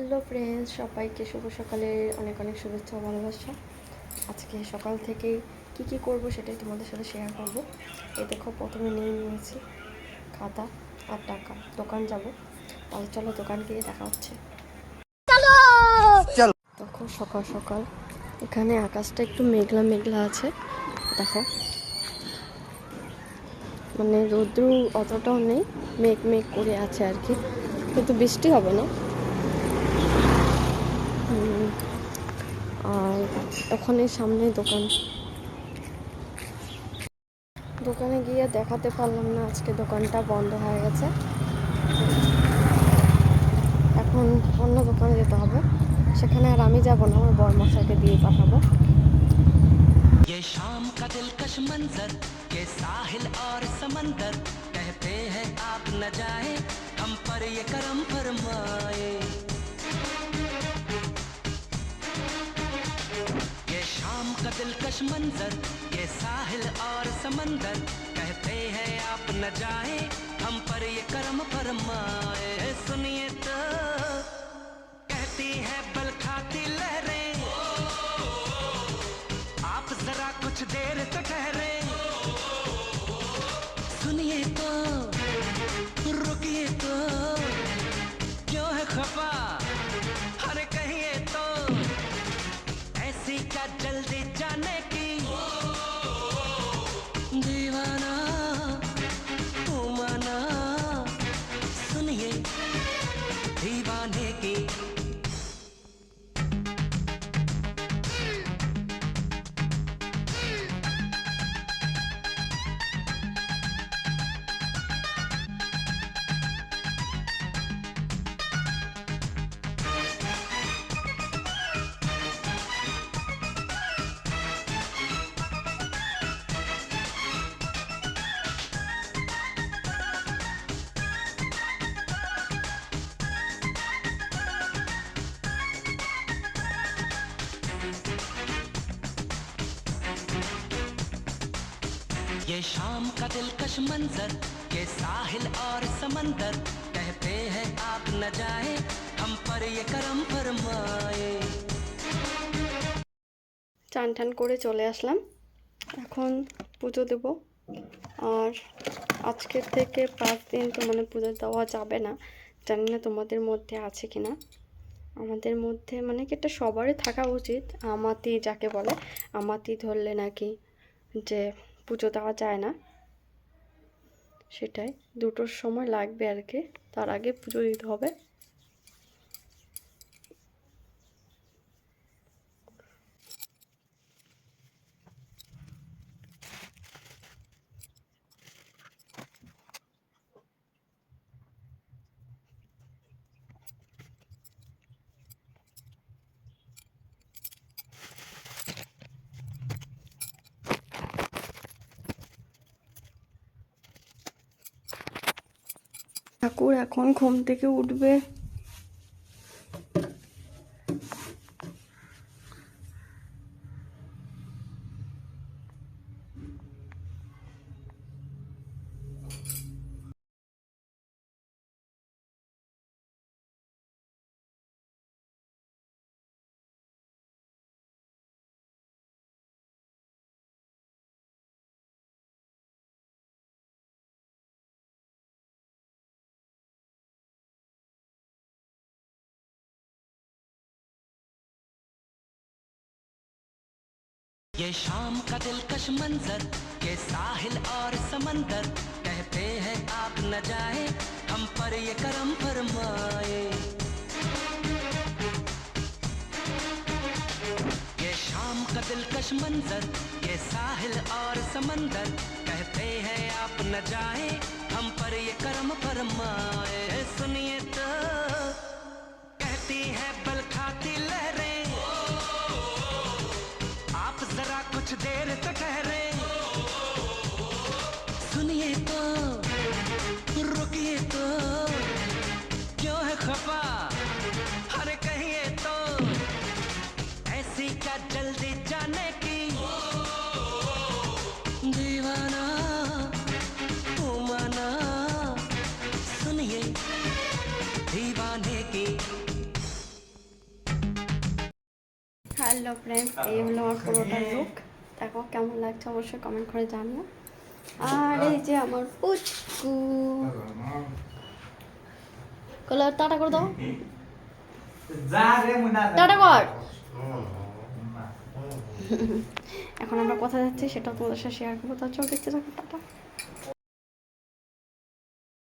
Hello friends সবাইকে শুভ সকালের অনেক অনেক শুভেচ্ছা ও ভালোবাসা। আজকে সকাল থেকে কি কি করব সেটাই তোমাদের সাথে শেয়ার করব। এই দেখো প্রথমে নিয়ে নিয়েছি খাতা আর টাকা। দোকান যাব। তাহলে চলো দোকান গিয়ে দেখা হচ্ছে। তখন সকাল সকাল। এখানে আকাশটা একটু মেঘলা মেঘলা আছে। দেখো। মানে রৌদ্র অতটাও নেই। মেঘ মেঘ করে আছে আর কি। কিন্তু বৃষ্টি হবে না হুম, আর ওখানে সামনে দোকান দোকানে গিয়ে দেখাতে পারলাম না আজকে দোকানটা বন্ধ হয়ে গেছে এখন অন্য দোকানে যেতে হবে সেখানে আর আমি যাব না আমার বরমশাইকে দিয়ে পাঠাবো ये शाम का दिलकश मंजर के साहिल और समंदर कहते हैं आप न जाए हम पर ये करम फरमाए दिलकश मंजर ये साहिल और समंदर कहते हैं आप न जाए हम पर ये शाम का दिलकश मंजर ये साहिल और समंदर कहते हैं आप न जाए हम पर ये करम फरमाए চান টান করে চলে আসলাম এখন পুজো দেব আর আজকের থেকে পাঁচ দিন তো মানে পুজো দেওয়া যাবে না জানি না তোমাদের মধ্যে আছে কি না আমাদের মধ্যে মানে কি এটা সবারই থাকা উচিত আমাতি যাকে বলে আমাতি ধরলে নাকি যে পুজো দেওয়া যায় না। সেটাই। দুটোর সময় লাগবে আর কি। তার আগে পুজো দিতে হবে। ঠাকুর এখন ঘুম থেকে উঠবে। ये शाम का दिलकश मंजर, ये साहिल और समंदर, कहते हैं आप न जाए, हम पर ये करम फरमाए। ये शाम का दिलकश मंजर, ये साहिल और समंदर, कहते हैं आप न जाए, हम पर ये करम फरमाए। सुनिए तो कहती है कुछ देर तो ठहरे। सुनिए तो रुकिए तो। क्यों है खफा? हर कहिए तो। ऐसी क्या जल्दी जाने की। दीवाना तू माना सुनिए, दीवाने की। हेलो ফ্রেন্ডস এই হলো আমার পুরোটা লুক দেখো কেমন লাগছে অবশ্যই কমেন্ট করে জানিও। আর এই যে আমার পুচকু। কলার টাটা করে দাও। টাটা কর। এখন আমরা কোথায় যাচ্ছি সেটা তোমাদের সাথে শেয়ার করব তার চোখ দেখতে থাকো টাটা।